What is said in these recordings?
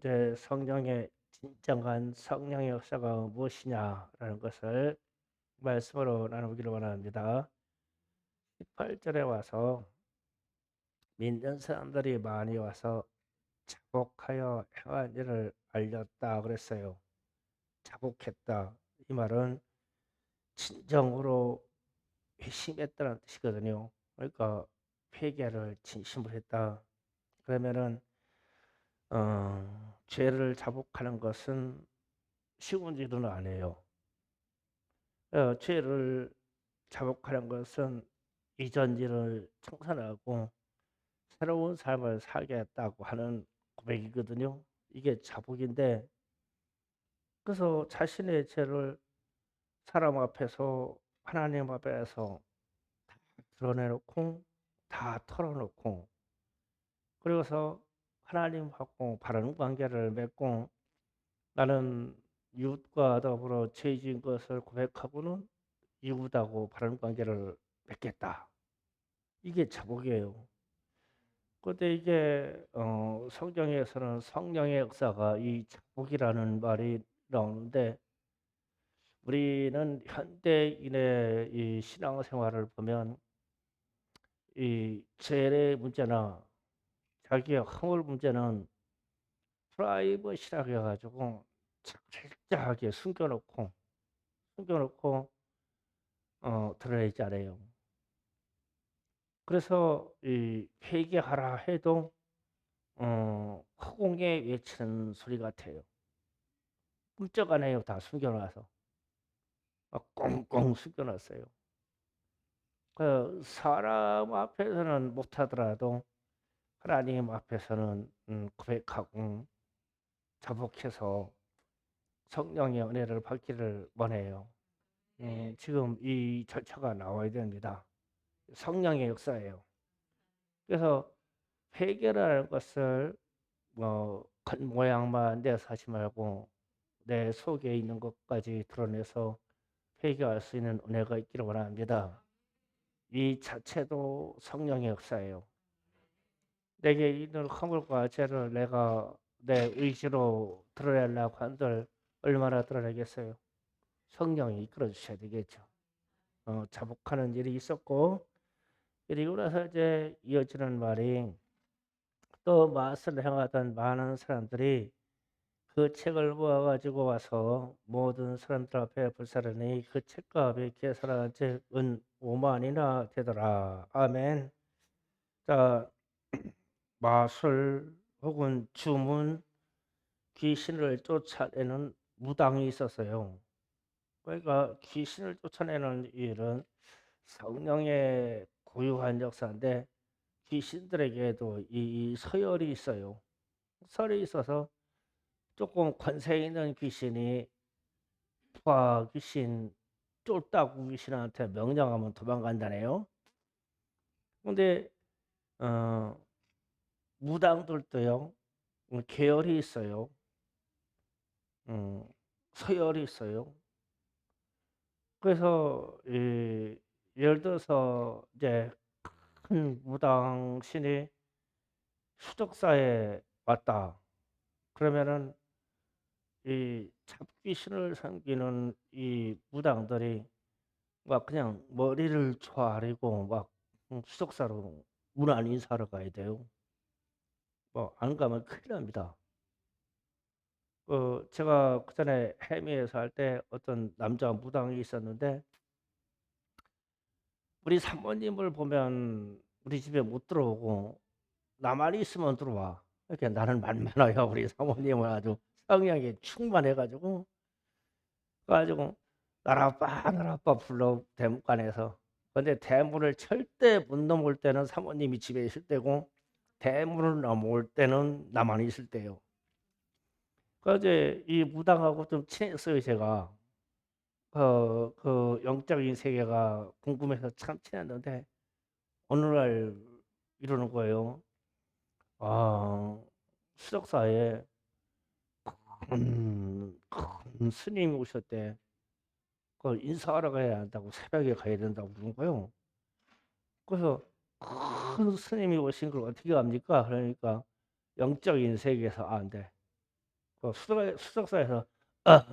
이제 성령의 진정한 성령의 역사가 무엇이냐라는 것을 말씀으로 나누기를 원합니다. 18절에 와서 믿는 사람들이 많이 와서 자복하여 행한 일을 알렸다 그랬어요. 자복했다. 이 말은 진정으로 회심했다는 뜻이거든요. 그러니까 회개를 진심으로 했다. 그러면은 어, 죄를 자복하는 것은 쉬운 일은 아니에요. 어, 죄를 자복하는 것은 이전 일을 청산하고 새로운 삶을 살겠다고 하는 고백이거든요. 이게 자복인데 그래서 자신의 죄를 사람 앞에서 하나님 앞에서 다 드러내놓고 다 털어놓고 그리고서 하나님하고 바른 관계를 맺고 나는 이웃과 더불어 죄진 것을 고백하고는 이웃하고 바른 관계를 맺겠다. 이게 자복이에요. 근데 이게 어, 성경에서는 성령의 역사가 이 자복이라는 말이 나오는데 우리는 현대인의 이 신앙생활을 보면 이 죄의 문제나 자기의 허물 문제는 프라이버시라고 해가지고 철저하게 숨겨놓고 숨겨놓고 어, 드러내지 않아요. 그래서 이 회개하라 해도 어, 허공에 외치는 소리 같아요. 꿈쩍 안 해요. 다 숨겨놔서. 꽁꽁 숨겨놨어요. 그 사람 앞에서는 못하더라도 하나님 앞에서는 음, 고백하고 자복해서 성령의 은혜를 받기를 원해요. 예, 지금 이 절차가 나와야 됩니다. 성령의 역사예요. 그래서 회개라는 것을 뭐 겉모양만 내서 하지 말고 내 속에 있는 것까지 드러내서 회개할 수 있는 은혜가 있기를 원합니다. 이 자체도 성령의 역사예요. 내게 있는 허물과 죄를 내가 내 의지로 드러내려고 한들 얼마나 드러내겠어요? 성령이 이끌어 주셔야 되겠죠. 어, 자복하는 일이 있었고 그리고 나서 이제 이어지는 말이 또 맛을 행하던 많은 사람들이 그 책을 모아가지고 와서 모든 사람들 앞에 불사르니 그 책값이 계산한 즉은 5만이나 되더라. 아멘. 자, 마술 혹은 주문 귀신을 쫓아내는 무당이 있었어요. 그러니까 귀신을 쫓아내는 일은 성령의 고유한 역사인데 귀신들에게도 이 서열이 있어요. 서열이 있어서 조금 권세 있는 귀신이 와 귀신 쫄다구 귀신한테 명령하면 도망간다네요. 근데 어, 무당들도요 음, 계열이 있어요. 음, 서열이 있어요. 그래서 이, 예를 들어서 이제 큰 무당 신이 수덕사에 왔다. 그러면은 이 잡귀신을 섬기는 이 무당들이 막 그냥 머리를 조아리고 막 수석사로 문안 인사하러 가야 돼요. 뭐 안 가면 큰일 납니다. 그 제가 그 전에 해미에서 할 때 어떤 남자 무당이 있었는데 우리 사모님을 보면 우리 집에 못 들어오고 나만 있으면 들어와. 이렇게 나는 만만해요. 우리 사모님은 아주 성령이 충만해가지고 가지고 나라빠 나라빠 불러 대문관에서 근데 대문을 절대 못 넘을 때는 사모님이 집에 있을 때고 대문을 넘어올 때는 나만 있을 때요. 그 이제 이 무당하고 좀 친했어요 제가. 그, 그 영적인 세계가 궁금해서 참 친했는데 어느 날 이러는 거예요. 아 수석사에 큰, 큰 스님이 오셨대. 그 인사하러 가야 한다고 새벽에 가야 된다고 그런 거요. 그래서 큰 스님이 오신 걸 어떻게 합니까? 그러니까 영적인 세계에서 아, 안 돼. 그 수석, 수석사에서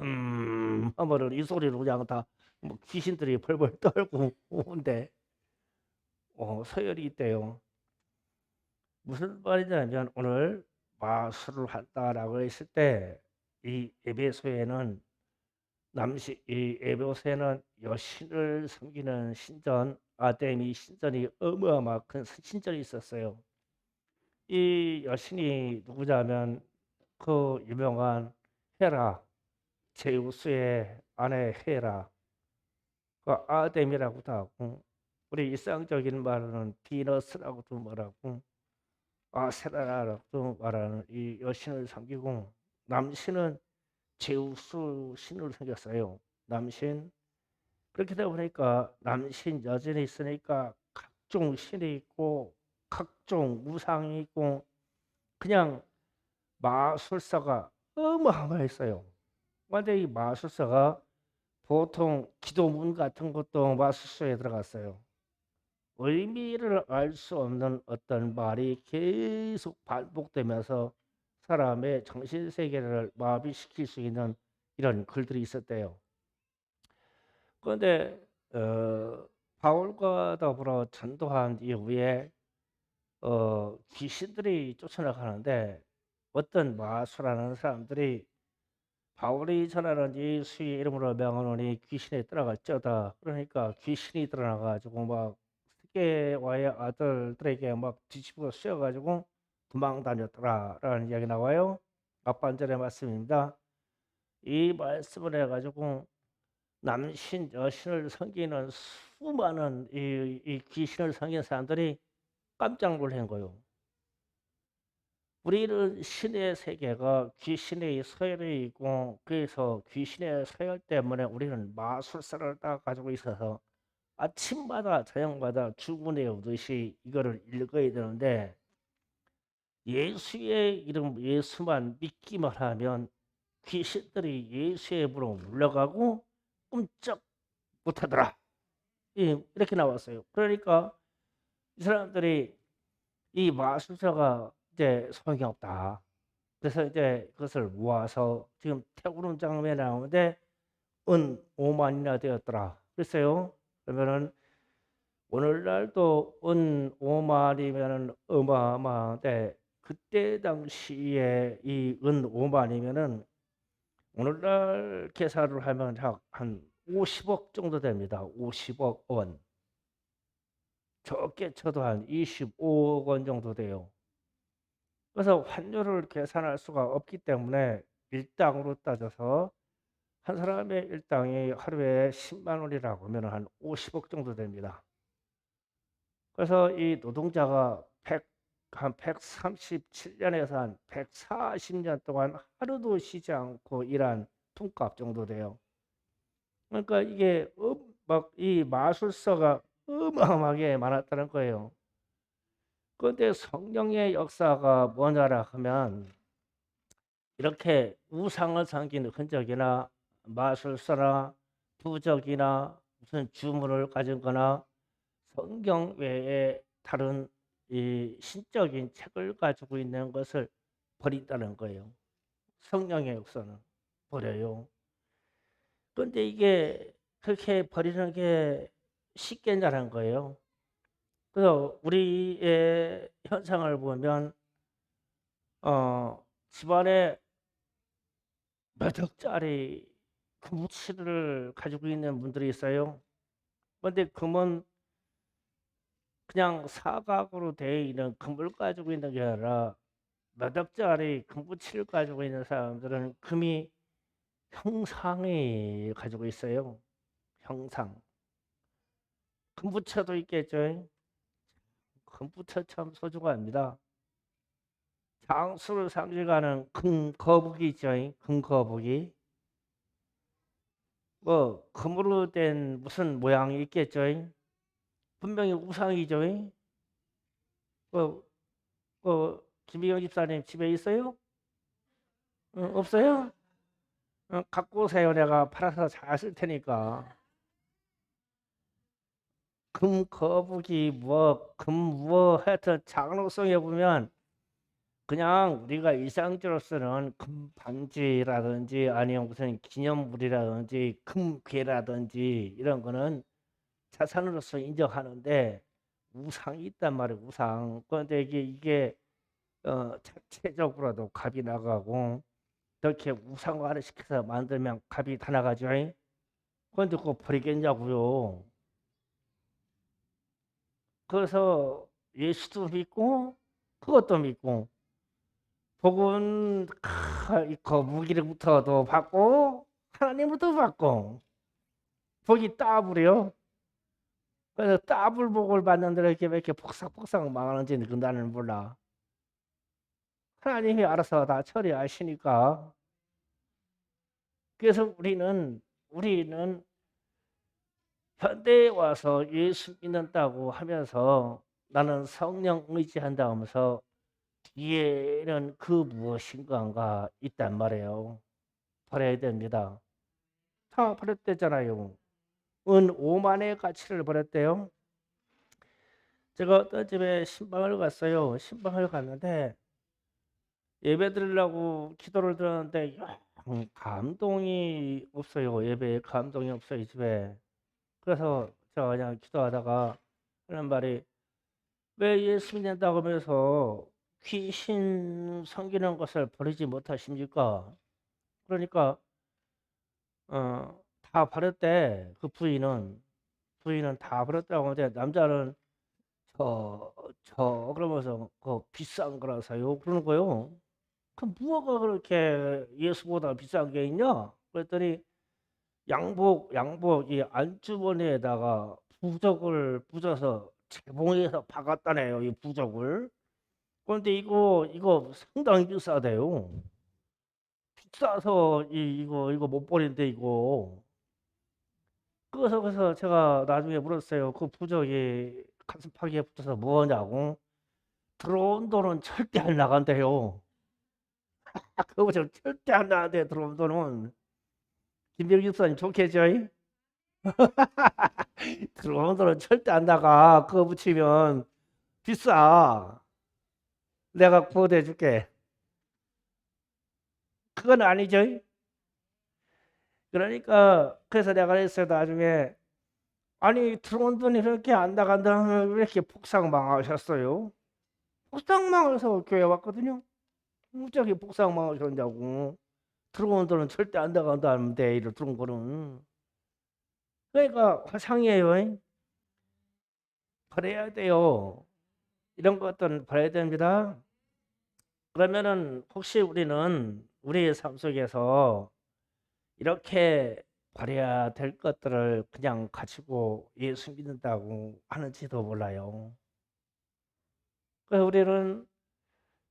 음 하면은 이 소리로 그냥 다 뭐 귀신들이 벌벌 떨고 오는데 어, 서열이 있대요. 무슨 말이냐면 오늘 마술을 한다라고 했을 때 이 에베소에는 남시 이 에베소에는 여신을 섬기는 신전 아데미 신전이 어마어마 큰 신전이 있었어요. 이 여신이 누구냐면 그 유명한 헤라 제우스의 아내 헤라 그 아데미라고도 하고 우리 일상적인 말로는 비너스라고도 말하고 아세라라고도 말하는 이 여신을 섬기고 남신은 제우스 신을 섬겼어요. 남신 그렇게 되다 보니까 남신 여전히 있으니까 각종 신이 있고 각종 우상이 있고 그냥 마술사가 어마어마했어요. 근데 이 마술사가 보통 기도문 같은 것도 마술사에 들어갔어요. 의미를 알 수 없는 어떤 말이 계속 반복되면서 사람의 정신 세계를 마비시킬 수 있는 이런 글들이 있었대요. 그런데 어, 바울과 더불어 전도한 이후에 어, 귀신들이 쫓아나가는데 어떤 마술하는 사람들이 바울이 전하는 예수의 이름으로 명하노니 귀신이 떠나갈지어다. 그러니까 귀신이 떠나가지고 막 스게와의 아들들에게 막 뒤집어 씌워가지고 도망 다녔더라라는 이야기 나와요. 앞반절의 말씀입니다. 이 말씀을 해가지고 남신 여신을 섬기는 수많은 이, 이 귀신을 섬기는 사람들이 깜짝 놀란 거예요. 우리는 신의 세계가 귀신의 서열이 있고 그래서 귀신의 서열 때문에 우리는 마술사를 딱 가지고 있어서 아침마다 저녁마다 주군의 오듯이 이거를 읽어야 되는데 예수의 이름 예수만 믿기만 하면 귀신들이 예수의 이름으로 물러가고 꼼짝 못하더라. 예, 이렇게 나왔어요. 그러니까 이 사람들이 이 마술사가 이제 소용이 없다. 그래서 이제 그것을 모아서 지금 태우는 장면에 나오는데 은 5만이나 되었더라. 그랬어요. 그러면은 오늘날도 은 5만이면은 어마어마한데 그때 당시에 이 은 5만이면은 오늘날 계산을 하면 한 50억 정도 됩니다. 50억 원. 적게 쳐도 한 25억 원 정도 돼요. 그래서 환율을 계산할 수가 없기 때문에 일당으로 따져서 한 사람의 일당이 하루에 10만 원이라고 하면 한 50억 정도 됩니다. 그래서 이 노동자가 100, 한 137년에서 한 140년 동안 하루도 쉬지 않고 일한 품값 정도 돼요. 그러니까 이게 막 이 마술사가 어마어마하게 많았다는 거예요. 그런데 성령의 역사가 뭐냐라 하면 이렇게 우상을 섬기는 흔적이나 마술사나 부적이나 무슨 주문을 가진 거나 성경 외에 다른 이 신적인 책을 가지고 있는 것을 버린다는 거예요. 성령의 역사는 버려요. 그런데 이게 그렇게 버리는 게 쉽겠냐는 거예요. 그래서 우리의 현상을 보면 어, 집안에 몇 억짜리 금치를 가지고 있는 분들이 있어요. 그런데 금은 그냥 사각으로 되어 있는 금을 가지고 있는 게 아니라 몇 억짜리 금붙이를 가지고 있는 사람들은 금이 형상이 가지고 있어요. 형상. 금부처도 있겠죠. 금부처 참 소중합니다. 장수를 상징하는 금 거북이 있죠. 금 거북이. 뭐 금으로 된 무슨 모양이 있겠죠. 분명히 우상이죠. 뭐, 뭐 김희영 집사님 집에 있어요? 어, 없어요? 어, 갖고 오세요. 내가 팔아서 잘 쓸 테니까. 금 거북이 뭐금뭐 하여튼 장로성에 보면 그냥 우리가 일상적으로 쓰는 금방지라든지 아니면 무슨 기념물이라든지 금괴라든지 이런 거는 자산으로서 인정하는데 우상이 있단 말이에요. 우상. 그런데 이게 이게 어, 자체적으로도 값이 나가고 이렇게 우상화를 시켜서 만들면 값이 다 나가죠. 그런데 그거 버리겠냐고요. 그래서 예수도 믿고 그것도 믿고 복은 그 무기로부터도 받고 하나님부터 받고 복이 따블이요. 그래서 따블 복을 받는데 이렇게 폭삭폭삭 망하는지 그 나는 몰라. 하나님이 알아서 다 처리하시니까. 그래서 우리는 우리는 현대에 와서 예수 믿는다고 하면서 나는 성령 의지한다 하면서 뒤에는 그 무엇인가가 있단 말이에요. 버려야 됩니다. 다 버렸대잖아요. 은 5만의 가치를 버렸대요. 제가 어떤 집에 신방을 갔어요. 신방을 갔는데 예배 드리려고 기도를 드렸는데 영 감동이 없어요. 예배에 감동이 없어요. 이 집에. 그래서 제가 그냥 기도하다가 하는 말이 왜 예수 믿는다고 하면서 귀신 섬기는 것을 버리지 못하십니까? 그러니까 어, 다 버렸대. 그 부인은 부인은 다 버렸다고 하는데 남자는 저, 저 그러면서 그 비싼 거라서요. 그러는 거요. 그 무엇가 그렇게 예수보다 비싼 게 있냐? 그랬더니 양복 양복 이 안주머니에다가 부적을 부져서 재봉해서 박았다네요. 이 부적을. 그런데 이거 이거 상당히 비싸대요. 비싸서 이, 이거 이거 못 버린대 이거. 그래서 그래서 제가 나중에 물었어요. 그 부적이 가슴팍에 붙어서 뭐냐고. 들어온 돈은 절대 안 나간대요. 그거 저 절대 안 나간대 들어온 돈은. 김병기 집사님 좋겠죠? 들어온 돈은 절대 안 나가. 그거 붙이면 비싸. 내가 구워대 줄게. 그건 아니죠? 그러니까 그래서 내가 그랬어요 나중에 아니 들어온 돈이 그렇게 안 나간다면 왜 이렇게 폭삭망하셨어요? 폭삭망해서 교회 왔거든요. 무지하게 폭삭망하셨냐고. 들어온 돈은 절대 안 나간다는데 이를 들어온 거는. 그러니까 화상이에요. 버려야 돼요. 이런 것들은 버려야 됩니다. 그러면은 혹시 우리는 우리의 삶 속에서 이렇게 버려야 될 것들을 그냥 가지고 예수 믿는다고 하는지도 몰라요. 우리는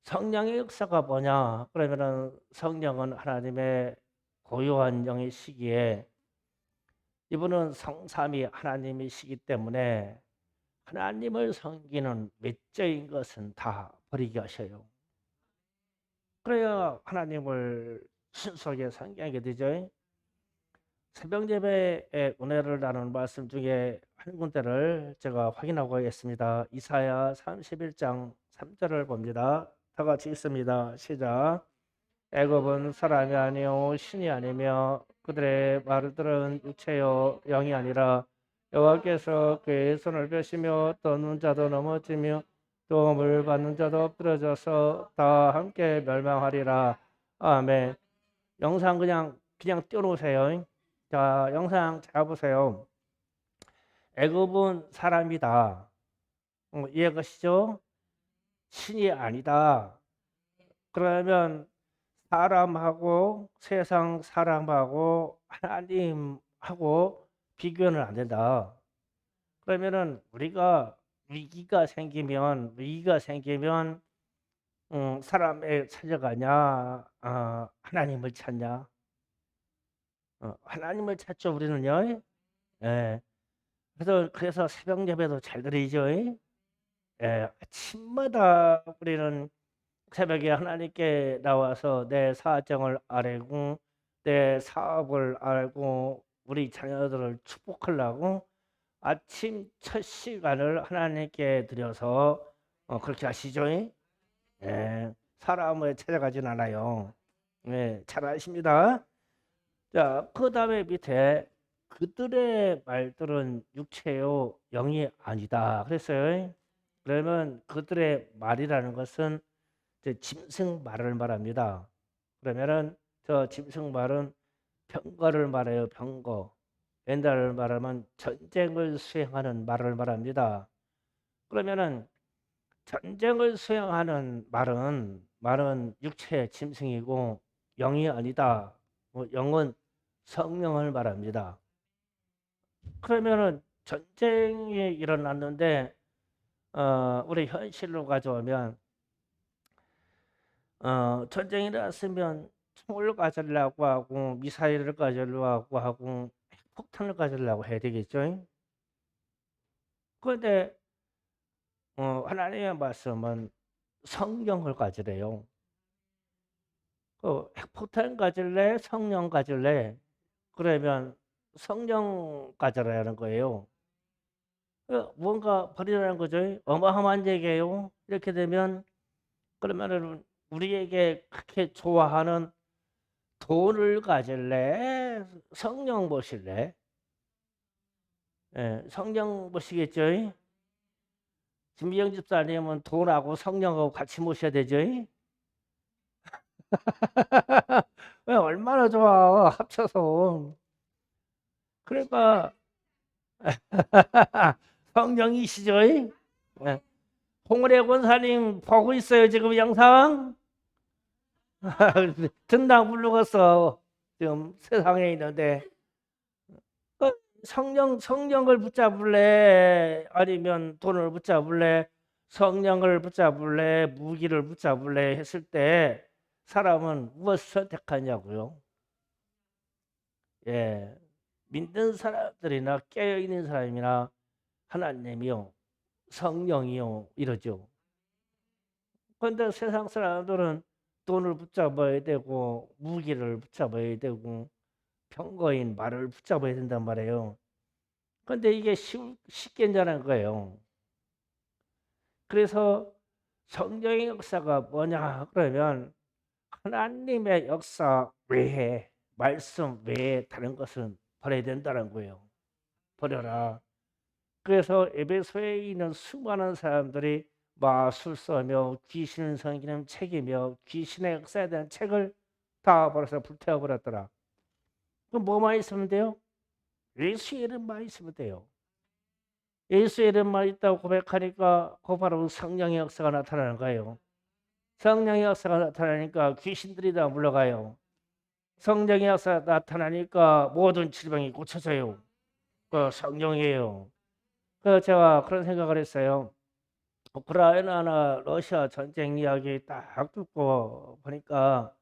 성령의 역사가 뭐냐? 그러면은 성령은 하나님의 고요한 영이시기에 이분은 성삼이 하나님이시기 때문에 하나님을 섬기는 몇째인 것은 다 버리게 하셔요. 그래야 하나님을 순수하게 섬기게 되죠. 새벽 예배의 은혜를 나누는 말씀 중에 한 군데를 제가 확인하고 있습니다. 이사야 31장 3절을 봅니다. 다 같이 있습니다. 시작. 애굽은 사람이 아니요 신이 아니며 그들의 말을 들은 육체요 영이 아니라 여호와께서 그의 손을 펴시며 떠는 자도 넘어지며 도움을 받는 자도 엎드러져서 다 함께 멸망하리라. 아멘. 영상 그냥 그냥 띄워놓으세요. 자, 영상 잘 보세요. 애굽은 사람이다. 어, 이해 가시죠? 신이 아니다. 그러면 사람하고 세상 사람하고 하나님하고 비교는 안 된다. 그러면은 우리가 위기가 생기면 위기가 생기면 음, 사람에 찾아가냐 어, 하나님을 찾냐 어, 하나님을 찾죠 우리는요 예. 그래서 그래서 새벽 예배도 잘 드리죠 예. 아침마다 우리는 새벽에 하나님께 나와서 내 사정을 알고 내 사업을 알고 우리 자녀들을 축복하려고 아침 첫 시간을 하나님께 드려서 어, 그렇게 하시죠. 예. 사람을 찾아가진 않아요. 네, 잘 아십니다. 자, 그 다음에 밑에 그들의 말들은 육체요 영이 아니다. 그랬어요. 그러면 그들의 말이라는 것은 짐승 말을 말합니다. 그러면은 저 짐승 말은 병거를 말해요. 병거. 옛날을 말하면 전쟁을 수행하는 말을 말합니다. 그러면은 전쟁을 수행하는 말은 말은 육체 짐승이고 영이 아니다. 뭐 영은 성령을 말합니다. 그러면은 전쟁이 일어났는데 어, 우리 현실로 가져오면 어, 전쟁이 일어났으면 총을 가지려고 하고 미사일을 가지려고 하고 폭탄을 가지려고 해야 되겠죠. 그런데 어, 하나님의 말씀은 성령을 가지래요. 그 핵폭탄 가질래? 성령 가질래? 그러면 성령 가져라는 거예요. 어, 뭔가 버리라는 거죠. 어마어마한 얘기예요. 이렇게 되면 그러면은 우리에게 그렇게 좋아하는 돈을 가질래? 성령 보실래? 예, 성령 보시겠죠? 김미영 집사님은 돈하고 성령하고 같이 모셔야 되죠? 왜 얼마나 좋아 합쳐서 그러니까 성령이시죠? 예. 홍래 권사님 보고 있어요 지금 영상? 등당 부르겠어 지금 세상에 있는데 그 성령 성령을 붙잡을래 아니면 돈을 붙잡을래 성령을 붙잡을래 무기를 붙잡을래 했을 때 사람은 무엇을 선택하냐고요? 예, 믿는 사람들이나 깨어 있는 사람이나 하나님이요, 성령이요 이러죠. 그런데 세상 사람들은 돈을 붙잡아야 되고 무기를 붙잡아야 되고 평거인 말을 붙잡아야 된단 말이에요. 그런데 이게 쉽, 쉽게 된다는 거예요. 그래서 성령의 역사가 뭐냐 그러면 하나님의 역사 외에 말씀 외에 다른 것은 버려야 된다는 거예요. 버려라. 그래서 에베소에 있는 수많은 사람들이 마술서며 귀신을 섬기는 책이며 귀신의 역사에 대한 책을 다 버려서 불태워 버렸더라. 그럼 뭐만 있으면 돼요? 예수 이름만 있으면 돼요. 예수 이름만 있다고 고백하니까 그 바로 성령의 역사가 나타나는 거예요. 성령의 역사가 나타나니까 귀신들이 다 물러가요. 성령의 역사가 나타나니까 모든 질병이 고쳐져요. 그 성령이에요. 그 제가 그런 생각을 했어요. 우크라이나나 러시아 전쟁 이야기 딱 듣고 보니까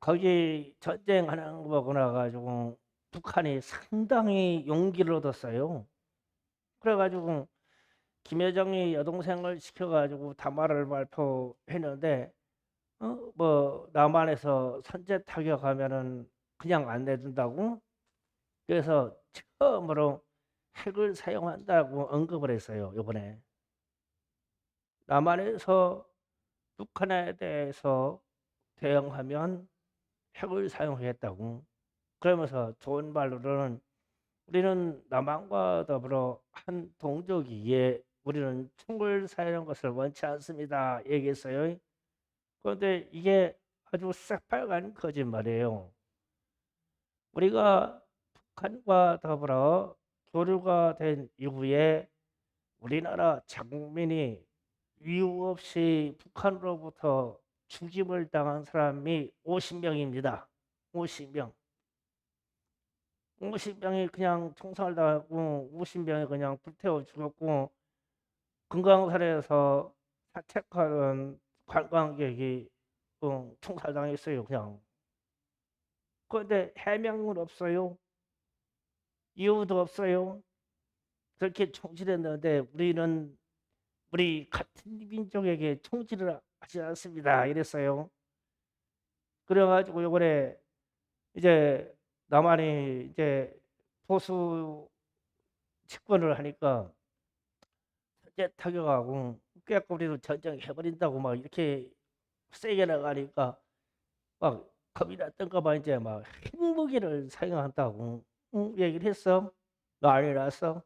거기 전쟁하는 거 보고 나가지고 북한이 상당히 용기를 얻었어요. 그래가지고 김여정이 여동생을 시켜가지고 담화를 발표했는데 어? 뭐 남한에서 선제 타격하면은 그냥 안 내준다고? 그래서 처음으로 핵을 사용한다고 언급을 했어요 이번에. 남한에서 북한에 대해서 대응하면 핵을 사용하겠다고. 그러면서 좋은 말로는 우리는 남한과 더불어 한 동족이기에 우리는 총을 사용하는 것을 원치 않습니다. 얘기했어요. 그런데 이게 아주 새빨간 거짓말이에요. 우리가 북한과 더불어 교류가 된 이후에 우리나라 장민이 이유 없이 북한으로부터 죽임을 당한 사람이 50명입니다. 50명. 50명이 그냥 총살 당하고 50명이 그냥 불태워 죽었고 금강산에서 사택하는 관광객이 어, 총살당했어요 그냥. 그런데 해명은 없어요. 이유도 없어요. 그렇게 총질했는데 우리는 우리 같은 민족에게 총질을 하지 않습니다 이랬어요. 그래가지고 요번에 이제 남한이 이제 보수 집권을 하니까 이제 타격하고 깨꼬리로 전쟁 해버린다고 막 이렇게 세게 나가니까 막 겁이 났던가 봐 이제 막 핵무기를 사용한다고 응? 얘기를 했어. 난리 났어.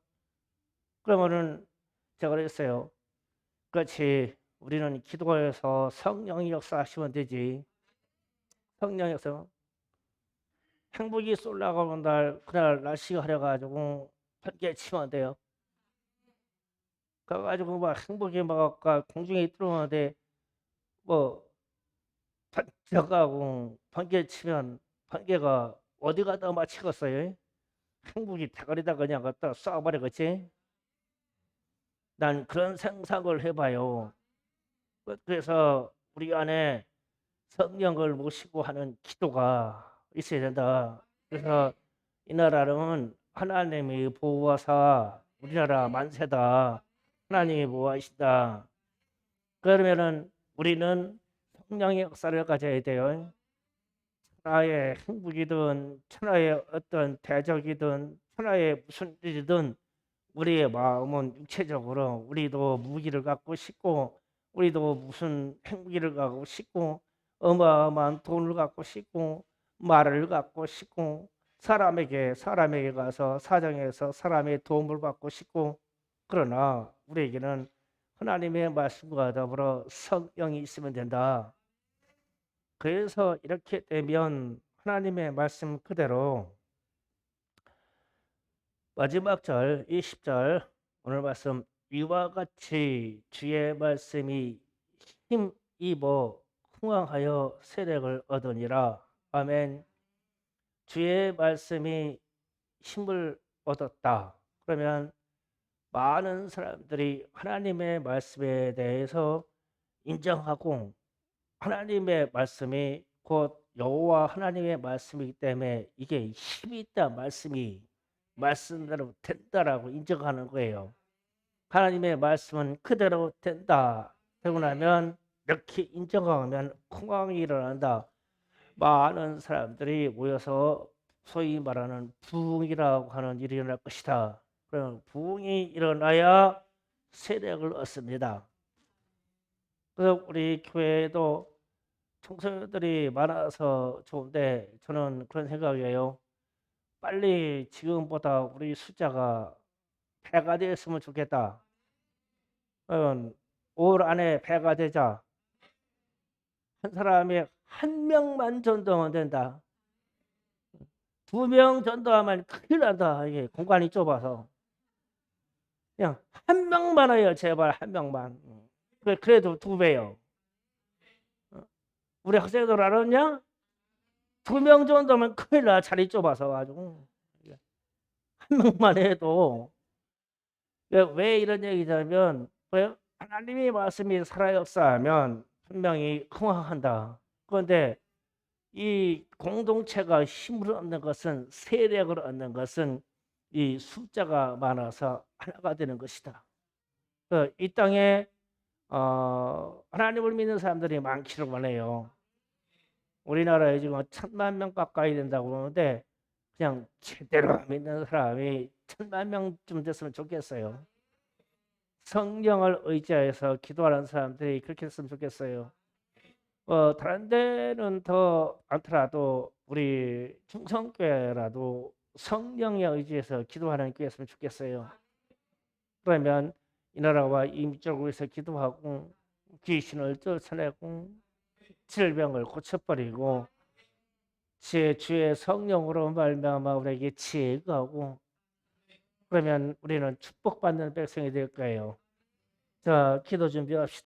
그러면은 제가 그랬어요. 그렇지. 우리는 기도해서 성령이 역사하시면 되지. 성령 역사. 행복이 쏠라가는 날 그날 날씨가 흐려가지고 번개 치면 안 돼요. 그래가지고 막 행복이 막 아까 공중에 들어오는데 뭐 번쩍하고 번개 치면 번개가 어디 가다 맞히겠어요? 행복이 대가리다 그냥 갖다 쏴버리겠지? 난 그런 생각을 해봐요. 그- 그래서 우리 안에 성령을 모시고 하는 기도가 있어야 된다. 그래서 이 나라는 하나님이 보호하사 우리나라 만세다. 하나님이 보호하시다. 그러면은 우리는 성령의 역사를 가져야 돼요. 천하의 행복이든 천하의 어떤 대적이든 천하의 무슨 일이든 우리의 마음은 육체적으로 우리도 무기를 갖고 싶고 우리도 무슨 행복이를 갖고 싶고 어마어마한 돈을 갖고 싶고 말을 갖고 싶고 사람에게 사람에게 가서 사정해서 사람의 도움을 받고 싶고 그러나 우리에게는 하나님의 말씀과 더불어 성령이 있으면 된다. 그래서 이렇게 되면 하나님의 말씀 그대로 마지막 절 20절 오늘 말씀 이와 같이 주의 말씀이 힘입어 흥왕하여 세력을 얻으니라. 아멘. 주의 말씀이 힘을 얻었다. 그러면 많은 사람들이 하나님의 말씀에 대해서 인정하고 하나님의 말씀이 곧 여호와 하나님의 말씀이기 때문에 이게 힘이 있다 말씀이 말씀대로 된다라고 인정하는 거예요. 하나님의 말씀은 그대로 된다. 되고 나면 이렇게 인정하면 공황이 일어난다. 많은 사람들이 모여서 소위 말하는 부흥이라고 하는 일이 일어날 것이다. 그러면 부흥이 일어나야 세력을 얻습니다. 그래서 우리 교회에도 청소년들이 많아서 좋은데 저는 그런 생각이에요. 빨리 지금보다 우리 숫자가 배가 됐으면 좋겠다. 그러면 올 안에 배가 되자. 한 사람이 한 명만 전도하면 된다. 두 명 전도하면 큰일 난다. 이게 공간이 좁아서. 그냥 한 명만 해요. 제발 한 명만. 그래- 그래도 두 배요. 어? 우리 학생들 알았냐? 두 명 정도면 큰일 나. 자리 좁아서 가지고. 한 명만 해도 왜- 왜 이런 얘기냐면 왜 하나님의 말씀이 살아 역사하면 한 명이 흥황한다. 그런데 이 공동체가 힘을 얻는 것은 세력을 얻는 것은 이 숫자가 많아서 하나가 되는 것이다. 그이 땅에 어, 하나님을 믿는 사람들이 많기를 해요. 우리나라에 지금 천만 명 가까이 된다고 그러는데 그냥 제대로 믿는 사람이 천만 명쯤 됐으면 좋겠어요. 성령을 의지해서 기도하는 사람들이 그렇게 했으면 좋겠어요. 어, 다른 데는 더 않더라도 우리 충성교회라도 성령에 의지해서 기도하는 교회였으면 좋겠어요. 그러면 이 나라와 이 민족을 위해서 기도하고 귀신을 쫓아내고 질병을 고쳐버리고 제 주의 성령으로 말미암아 우리에게 지혜가 오고 그러면 우리는 축복받는 백성이 될 거예요. 자, 기도 준비합시다.